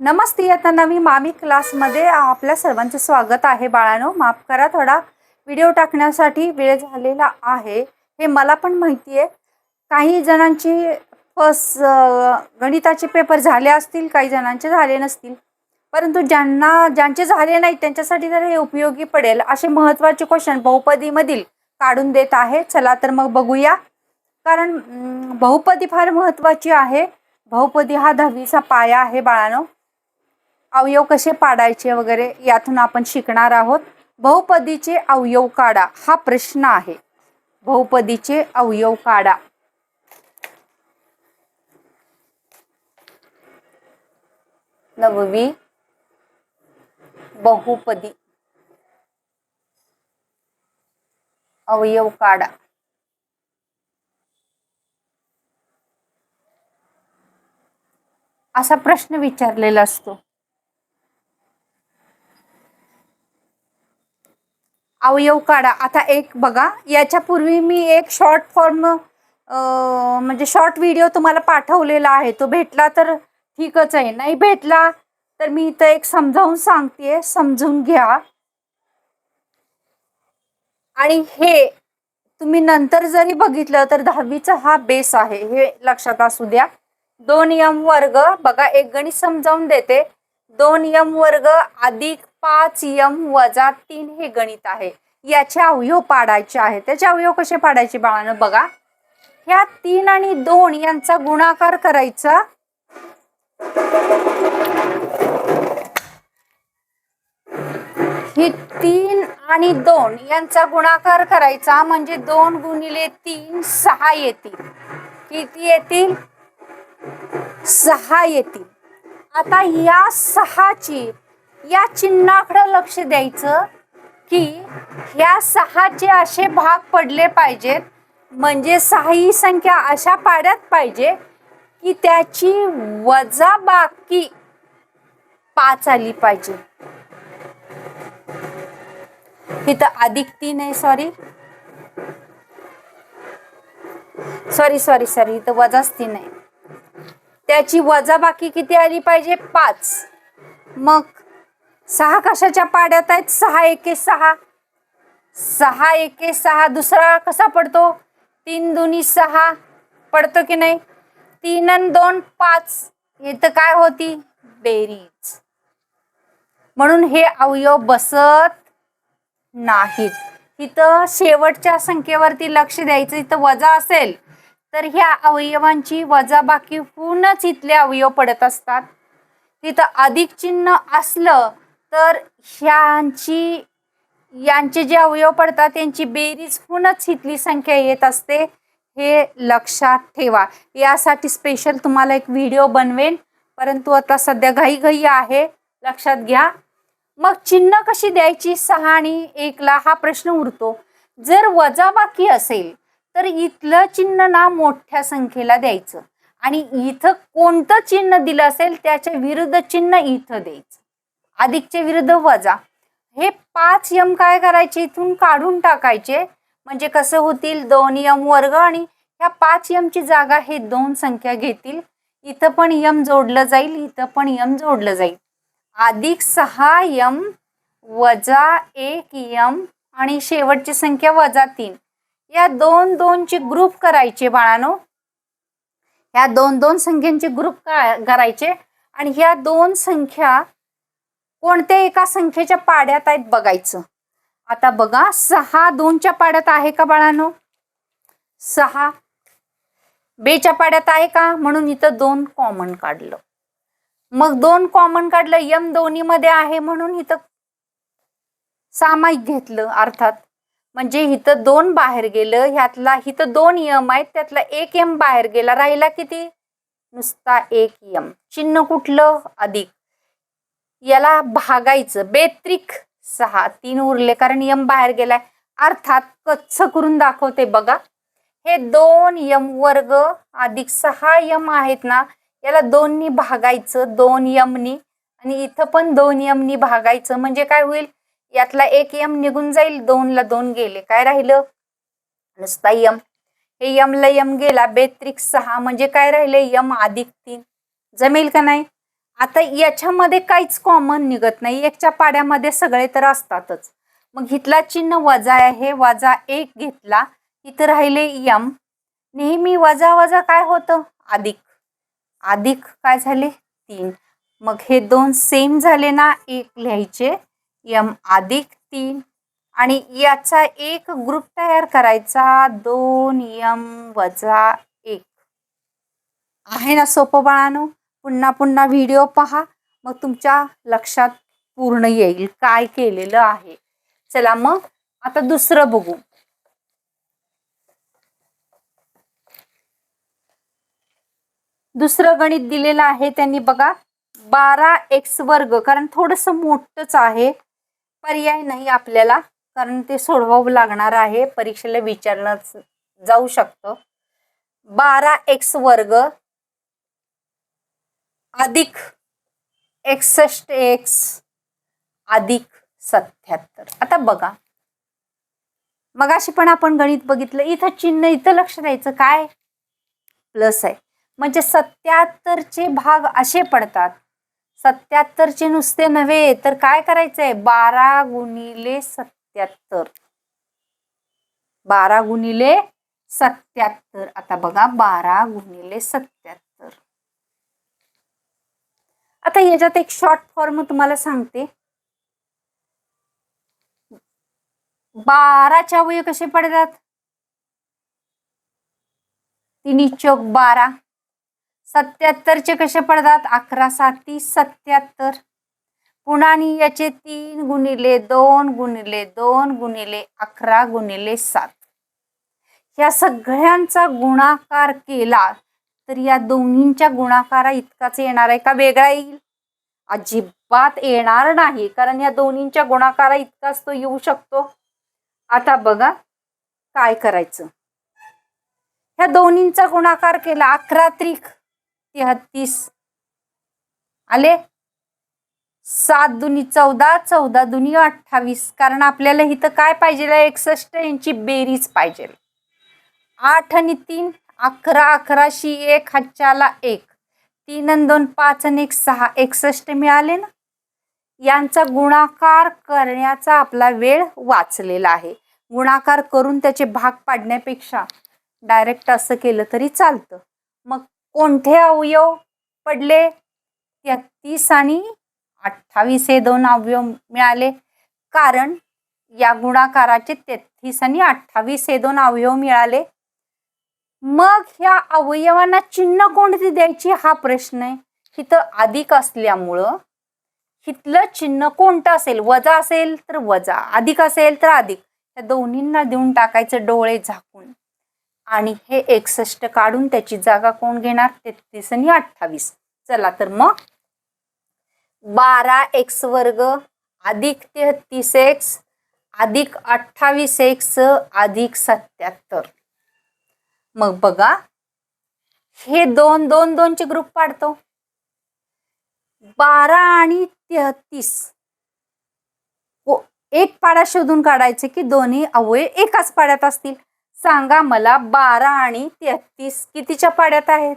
नमस्ते आता नवी मामी क्लासमध्ये आपल्या सर्वांचं स्वागत आहे. बाळानो माफ करा थोडा व्हिडिओ टाकण्यासाठी वेळ झालेला आहे. हे मला पण माहिती आहे. काही जणांची फर्स्ट गणिताचे पेपर झाले असतील काही जणांचे झाले नसतील. परंतु ज्यांना ज्यांचे झाले नाही त्यांच्यासाठी तर हे उपयोगी पडेल असे महत्त्वाचे क्वेश्चन बहुपदीमधील काढून देत आहे. चला तर मग बघूया. कारण बहुपदी फार महत्त्वाची आहे. बहुपदी हा दहावीचा पाया आहे बाळानो. अवयव कसे पाडायचे वगैरे यातून आपण शिकणार आहोत. बहुपदीचे अवयव काढा हा प्रश्न आहे. बहुपदीचे अवयव काढा. नववी. बहुपदी. अवयव काढा. असा प्रश्न विचारलेला असतो. अवयव काढा. आता एक बघा याच्यापूर्वी मी एक शॉर्ट फॉर्म म्हणजे शॉर्ट व्हिडिओ तुम्हाला पाठवलेला आहे. तो भेटला तर ठीकच आहे. नाही भेटला तर मी इथं एक समजावून सांगते. समजून घ्या. आणि हे तुम्ही नंतर जरी बघितलं तर दहावीचा हा बेस आहे. हे लक्षात असू द्या. दोन यम वर्ग बघा एक गणित समजावून देते. दोन यम वर्ग अधिक पाच यम वजा तीन हे गणित आहे. याचे अवयव पाडायचे आहे त्याचे अवयव कसे पाडायचे बाळानं? बघा. ह्या तीन आणि दोन यांचा गुणाकार करायचा. ही तीन आणि दोन यांचा गुणाकार करायचा म्हणजे दोन गुणिले तीन सहा येतील. किती येतील? सहा येतील. आता या सहाची या चिन्हाकडं लक्ष द्यायचं की ह्या सहाचे असे भाग पडले पाहिजेत म्हणजे सहा ही संख्या अशा पाड्यात पाहिजे की त्याची वजा बाकी पाच आली पाहिजे. इथं अधिक तीन आहे सॉरी सॉरी सॉरी सॉरी इथं वजाच तीन आहे त्याची वजा बाकी किती आली पाहिजे? पाच. मग सहा कशाच्या पाड्यात आहेत? सहा एके सहा. सहा एके सहा. दुसरा कसा पडतो? तीन दोन्ही सहा. पडतो की नाही? तीन आणि दोन पाच. इथं काय होती? बेरीज. म्हणून हे अवयव बसत नाहीत. इथं शेवटच्या संख्येवरती लक्ष द्यायचं. इथं वजा असेल तर ह्या अवयवांची वजाबाकी होऊनच इथले अवयव पडत असतात. तिथं अधिक चिन्ह असलं तर ह्यांची यांचे जे अवयव पडतात त्यांची बेरीज होऊनच इथली संख्या येत असते. हे लक्षात ठेवा. यासाठी स्पेशल तुम्हाला एक व्हिडिओ बनवेन. परंतु आता सध्या घाई घाई आहे. लक्षात घ्या. मग चिन्ह कशी द्यायची? सहा आणि एकला हा प्रश्न उरतो. जर वजाबाकी असेल तर इथलं चिन्ह ना मोठ्या संख्येला द्यायचं. आणि इथं कोणतं चिन्ह दिलं असेल त्याच्या विरुद्ध चिन्ह इथं द्यायचं. अधिकचे विरुद्ध वजा. हे पाच यम काय करायचे? इथून काढून टाकायचे. म्हणजे कसं होतील? दोन यम वर्ग आणि ह्या पाच यमची जागा हे दोन संख्या घेतील. इथं पण यम जोडलं जाईल इथं पण यम जोडलं जाईल. अधिक सहा यम वजा एक यम आणि शेवटची संख्या वजा तीन. या दोन दोनची ग्रुप करायचे बाळानो. ह्या दोन दोन संख्यांचे ग्रुप करायचे. आणि ह्या दोन संख्या कोणत्या एका संख्येच्या पाड्यात आहेत बघायचं. आता बघा सहा दोनच्या पाड्यात आहे का बाळानो? सहा. बेच्या पाड्यात आहे का? म्हणून इथं दोन कॉमन काढलं. मग दोन कॉमन काढलं यम दोन्ही मध्ये आहे म्हणून इथं सामायिक घेतलं अर्थात. म्हणजे इथं दोन बाहेर गेलं ह्यातला इथं दोन यम आहेत त्यातला एक यम बाहेर गेला राहिला किती? नुसता एक यम. चिन्ह कुठलं? अधिक. याला भागायचं. बेत्रिक सहा. तीन उरले कारण यम बाहेर गेलाय. अर्थात कच्छ करून दाखवते बघा. हे दोन यम वर्ग अधिक सहा यम आहेत ना याला दोननी भागायचं. दोन यमनी आणि इथं पण दोन यमनी भागायचं. म्हणजे काय होईल? यातला एक यम निघून जाईल दोनला दोन गेले. काय राहिलं? नुसता यम. हे यमला यम गेला. बेत्रिक सहा. म्हणजे काय राहिले? यम अधिक तीन. जमेल का नाही? आता याच्यामध्ये काहीच कॉमन निघत नाही. एकच्या पाड्यामध्ये सगळे तर असतातच. मग इथला चिन्ह वजा आहे. वजा एक घेतला. इथं राहिले यम नेहमी वजा वजा काय होतं? अधिक. अधिक काय झाले? तीन. मग हे दोन सेम झाले ना? एक लिहायचे. यम अधिक तीन. आणि याचा एक ग्रुप तयार करायचा. दोन यम वजा एक. आहे ना सोपं बाळानो? पुन्हा पुन्हा व्हिडिओ पहा. मग तुमच्या लक्षात पूर्ण येईल काय केलेलं आहे. चला मग आता दुसरं बघू. दुसरं गणित दिलेलं आहे त्यांनी बघा. बारा एक्स वर्ग कारण थोडस मोठंच आहे. पर्याय नाही आपल्याला कारण ते सोडवावं लागणार आहे. परीक्षेला विचारलं जाऊ शकतं. बारा एक्स वर्ग अधिक एकसष्ट एक्स अधिक सत्याहत्तर. आता बघा. मगाशी पण आपण गणित बघितलं. इथं चिन्ह इथं लक्ष द्यायचं. काय? प्लस आहे. म्हणजे सत्याहत्तरचे भाग असे पडतात. सत्याहत्तरचे नुसते नव्हे तर काय करायचंय? बारा गुणिले सत्याहत्तर. बारा गुणिले सत्याहत्तर. आता बघा बारा गुणिले सत्याहत्तर. आता याच्यात एक शॉर्ट फॉर्म तुम्हाला सांगते. बाराच्या अवयव कसे पडतात? तिन्ही चौक बारा. सत्याहत्तरचे कसे पडतात? अकरा साती सत्याहत्तर. पुन्हा आणि याचे तीन गुणिले दोन गुणिले दोन गुणिले अकरा गुणिले सात. या सगळ्यांचा गुणाकार केला तर या दोन्हींच्या गुणाकारा इतकाच येणार आहे का? वेगळा येईल? अजिबात येणार नाही. कारण या दोन्हींच्या गुणाकारा इतकाच तो येऊ शकतो. आता बघा काय करायचं? ह्या दोन्हींचा गुणाकार केला. अकरा त्रिक तेहतीस. आले? सात दुनी चौदा चौदा दुनी अठ्ठावीस. कारण आपल्याला इथं काय पाहिजे एकसष्ट यांची बेरीज पाहिजे आठ आणि तीन अकरा अकराशी एक हातच्याला एक. तीन आणि दोन पाच आणि एक सहा. एकसष्ट मिळाले ना? यांचा गुणाकार करण्याचा आपला वेळ वाचलेला आहे. गुणाकार करून त्याचे भाग पाडण्यापेक्षा डायरेक्ट असं केलं तरी चालतं. मग कोणते अवयव पडले? तेहतीस आणि अठ्ठावीस हे दोन अवयव मिळाले. कारण या गुणाकाराचे तेहतीस आणि अठ्ठावीस हे दोन अवयव मिळाले. मग ह्या अवयवांना चिन्ह कोणती द्यायची? हा प्रश्न आहे. इथं अधिक असल्यामुळं इथलं चिन्ह कोणतं असेल? वजा असेल तर वजा. अधिक असेल तर अधिक. या दोन्हींना देऊन टाकायचं डोळे झाकून. आणि हे एकसष्ट काढून त्याची जागा कोण घेणार? तेहतीस आणि अठ्ठावीस. चला तर मग बारा एक्स वर्ग अधिक तेहतीस एक्स अधिक अठ्ठावीस एक्स अधिक सत्याहत्तर. मग बघा. हे दोन दोन दोनचे ग्रुप पाडतो. बारा आणि तेहतीस. एक पाडा शोधून काढायचे की दोन्ही अवयव एकाच पाड्यात असतील? सांगा मला बारा आणि तेहतीस कितीच्या पाड्यात आहेत?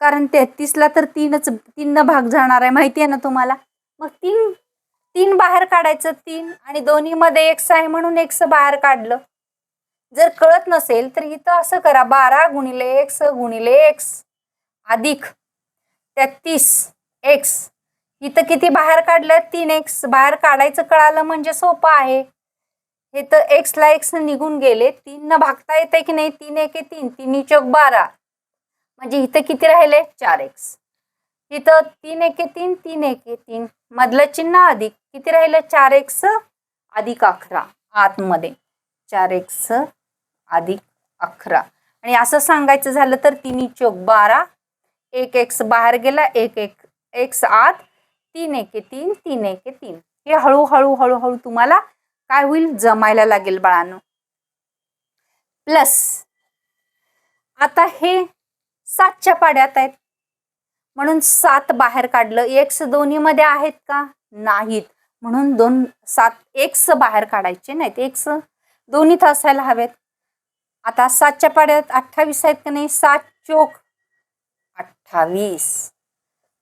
कारण तेहतीसला तर तीनच तीन भाग जाणार आहे माहिती आहे ना तुम्हाला? मग तीन तीन बाहेर काढायचं तीन आणि दोन्ही मध्ये एक्स आहे म्हणून एक्स बाहेर काढलं. जर कळत नसेल तर इथं असं करा बारा गुणिले एक्स गुणिले एक्स अधिक तेहतीस एक्स. इथं किती बाहेर काढलं? तीन एक्स. बाहेर काढायचं कळालं म्हणजे सोपं आहे. हे तर एक्सला एक्स निघून गेले. तीन न भागता येते की नाही? तीन एके तीन. तिन्ही चौक बारा. म्हणजे इथं किती राहिले? चार एक्स. इथं तीन एके तीन तीन एके तीन. मधलं चिन्ह अधिक. किती राहिलं? चार एक्स अधिक अकरा. आतमध्ये. चार एक्स अधिक अकरा. आणि असं सांगायचं झालं तर तिन्ही चोक बारा एक एक्स बाहेर गेला एक एक एक्स आत तीन एके तीन तीन एके तीन. हे हळूहळू हळूहळू तुम्हाला काय होईल? जमायला लागेल बाळांनो. प्लस आता हे सातच्या पाड्यात आहेत. म्हणून सात बाहेर काढलं. एक्स दोन्ही मध्ये आहेत का? नाहीत. म्हणून दोन सात एक्स बाहेर काढायचे नाहीत. एक्स दोन्हीत असायला हवेत. आता सातच्या पाड्यात अठ्ठावीस आहेत का नाही? सात चोक अठ्ठावीस.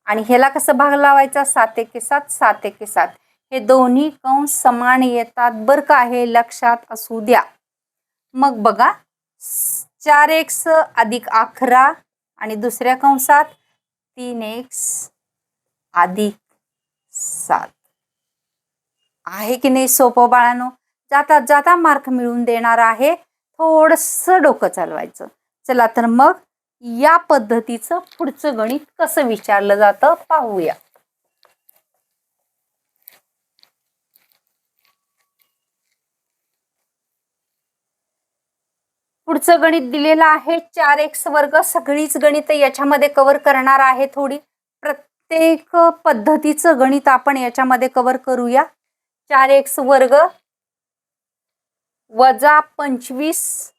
आणि ह्याला कसं भाग लावायचा? सात एके सात सात एके सात. हे दोन्ही कंस समान येतात. बरं का हे लक्षात असू द्या. मग बघा. चार एक्स अधिक अकरा आणि दुसऱ्या कंसात तीन एक्स अधिक सात. आहे की नाही सोपं बाळानो? जाता जाता मार्क मिळवून देणार आहे. थोडस डोकं चालवायचं. चला तर मग या पद्धतीचं पुढचं गणित कसं विचारलं जातं पाहूया. पुढचं गणित दिलेलं आहे चार एक्स वर्ग सगळीच गणित याच्यामध्ये कव्हर करणार आहे थोडी. प्रत्येक पद्धतीचं गणित आपण याच्यामध्ये कव्हर करूया. चार एक्स वर्ग वजा पंचवीस.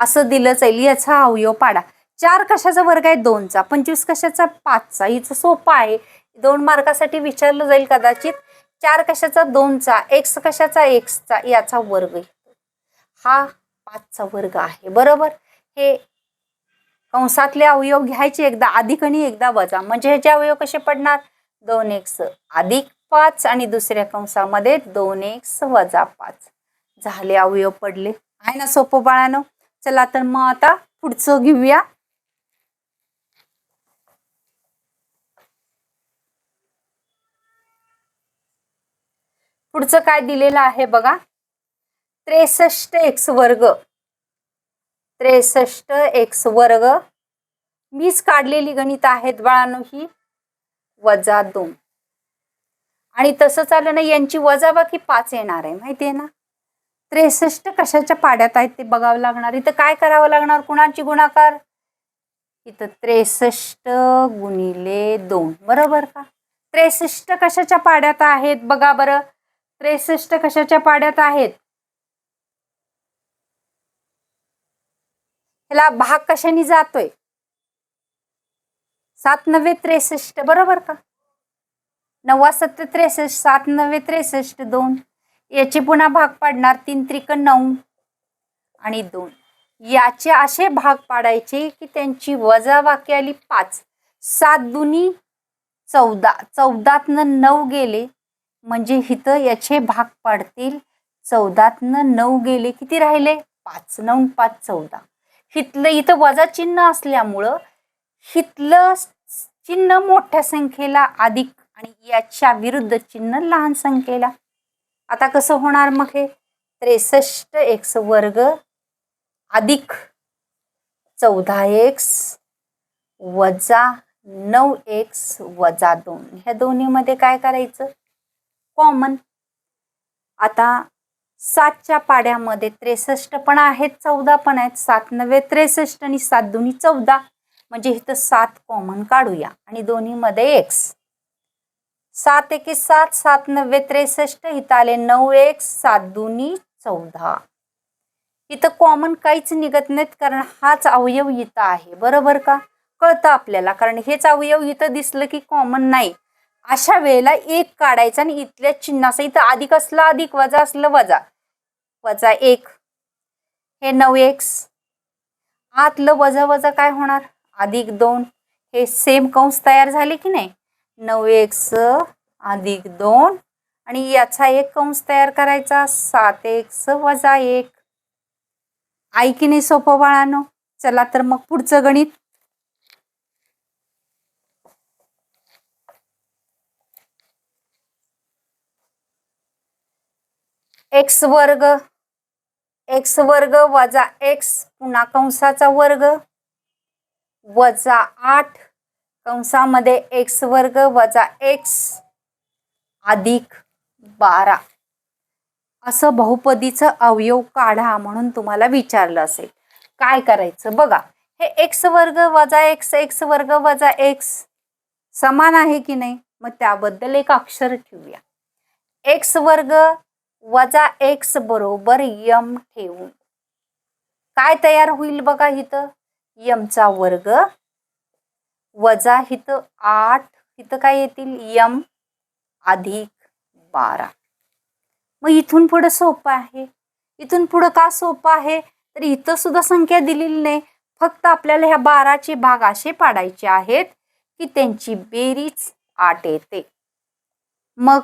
असं दिलं जाईल. याचा अवयव पाडा. चार कशाचा वर्ग आहे? दोनचा. पंचवीस कशाचा? पाचचा. हिचं सोपं आहे. दोन मार्कासाठी विचारलं जाईल कदाचित. चार कशाचा? दोनचा. एक्स कशाचा? एक्सचा. याचा वर्ग हा पाचचा वर्ग आहे. बरोबर? हे कंसातले अवयव घ्यायचे एकदा. अधिक आणि एकदा वजा. म्हणजे ह्याचे अवयव कसे पडणार? दोन एक्स अधिक पाच आणि दुसऱ्या कंसामध्ये दोन एक्स वजा पाच. झाले अवयव पडले. आहे ना सोपं बाळानं? चला तर मग आता पुढचं घेऊया. पुढचं काय दिलेलं आहे बघा. त्रेसष्ट एक्स वर्ग. त्रेसष्ट एक्स वर्ग. मीच काढलेली गणित आहेत बाळानो ही. वजा दोन. आणि तसं चाललं ना यांची वजाबाकी पाच येणार आहे माहिती आहे ना? त्रेसष्ट कशाच्या पाड्यात आहेत ते बघावं लागणार. इथं काय करावं लागणार? कुणाची गुणाकार? इथं त्रेसष्ट गुणिले दोन. बरोबर का? त्रेसष्ट कशाच्या पाड्यात आहेत? बघा बरं. त्रेसष्ट कशाच्या पाड्यात आहेत? ह्याला भाग कशाने जातोय? सात नव्वे त्रेसष्ट. बरोबर का? नव्वा सत्य त्रेसष्ट सात नव्वे त्रेसष्ट दोन. याचे पुन्हा भाग पाडणार तीन त्रिक नऊ आणि दोन. याचे असे भाग पाडायचे की त्यांची वजाबाकी आली पाच. सात दुनी चौदा. चौदातनं नऊ गेले. म्हणजे इथं याचे भाग पाडतील. चौदातनं नऊ गेले. किती राहिले? पाच. नऊ पाच चौदा. हिथलं इथं वजा चिन्ह असल्यामुळं हिथलं चिन्ह मोठ्या संख्येला अधिक आणि याच्या विरुद्ध चिन्ह लहान संख्येला. आता कसं होणार मग हे? त्रेसष्ट एक्स वर्ग अधिक चौदा एक्स वजा नऊ एक्स वजा दोन. ह्या दोन्हीमध्ये काय करायचं? कॉमन आता सातच्या पाड्यामध्ये त्रेसष्ट पण आहेत चौदा पण आहेत. सात नव्हे त्रेसष्ट आणि सात दोन्ही चौदा. म्हणजे इथं सात कॉमन काढूया. आणि दोन्हीमध्ये एक्स. सात एके सात सात नव्वे त्रेसष्ट हिताले आले नऊ एक सात दोन्ही चौदा. इथं कॉमन काहीच निघत नाहीत कारण हाच अवयव इथं आहे. बरोबर का? कळतं आपल्याला. कारण हेच अवयव इथं दिसलं की कॉमन नाही. अशा वेळेला एक काढायचा आणि इथल्या चिन्हाचा इथं अधिक असलं अधिक वजा असलं वजा. वजा एक. हे नऊ एक्स आतलं वजा वजा काय होणार? अधिक दोन. हे सेम कंस तयार झाले की नाही? नऊ एक्स अधिक दोन. आणि याचा एक कंस तयार करायचा सात एक्स वजा एक. आई की नाही सोपं बाळानो चला तर मग पुढचं गणित. एक्स वर्ग एक्स वर्ग वजा एक्स पुन्हा कंसाचा वर्ग. वजा आठ कंसामध्ये एक्स वर्ग वजा एक्स अधिक बारा. असं बहुपदीचं अवयव काढा म्हणून तुम्हाला विचारलं असेल. काय करायचं? बघा हे एक्स वर्ग वजा एक्स एक्स वर्ग वजा एक्स समान आहे की नाही? मग त्याबद्दल एक अक्षर ठेवूया. एक्स वर्ग वजा एक्स बरोबर यम ठेवू काय तयार होईल बघा इथं? यमचा वर्ग वजा इथं आठ इथं काय येतील? यम अधिक बारा. मग इथून पुढं सोपं आहे. इथून पुढं का सोपं आहे? तर इथं सुद्धा संख्या दिलेली नाही. फक्त आपल्याला ह्या बाराचे भाग असे पाडायचे आहेत की त्यांची बेरीज आठ येते. मग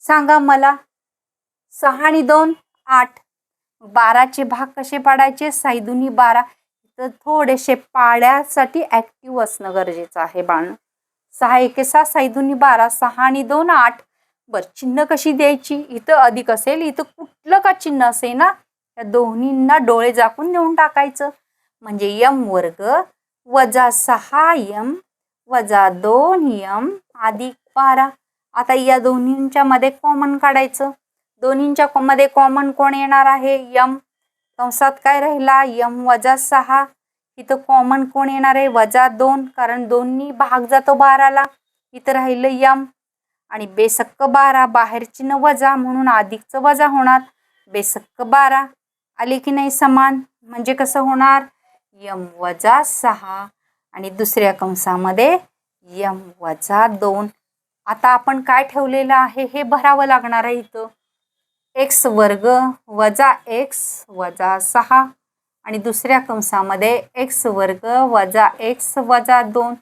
सांगा मला सहा आणि दोन आठ. बाराचे भाग कसे पाडायचे? साईदुनी बारा. तर थोडेसे पाड्यासाठी ॲक्टिव्ह असणं गरजेचं आहे बाण सहा एके सहा दोन्ही बारा सहा आणि दोन आठ. बर चिन्ह कशी द्यायची? इथं अधिक असेल इथं कुठलं का चिन्ह असेल ना त्या दोन्हींना डोळे झाकून देऊन टाकायचं. म्हणजे यम वर्ग वजा सहा यम वजा दोन यम अधिक बारा. आता या दोन्हींच्या मध्ये कॉमन काढायचं. दोन्हींच्या मध्ये कॉमन कोण येणार आहे? यम. कंसात काय राहिला? यम वजा सहा. इथं कॉमन कोण येणार आहे? वजा दोन. कारण दोन्ही भाग जातो बाराला. इथं राहिलं यम. आणि बेसक्क बारा. बाहेरची न वजा म्हणून अधिकचं वजा होणार. बेसक्क बारा. आले की नाही समान? म्हणजे कसं होणार? यम वजा सहा. आणि दुसऱ्या कंसामध्ये यम वजा दोन. आता आपण काय ठेवलेलं आहे? हे भरावं लागणार आहे इथं. एक्स वर्ग वजा एक्स वजा सहा. आणि दुसऱ्या कंसामध्ये एक्स वर्ग वजा एक्स वजा दोन.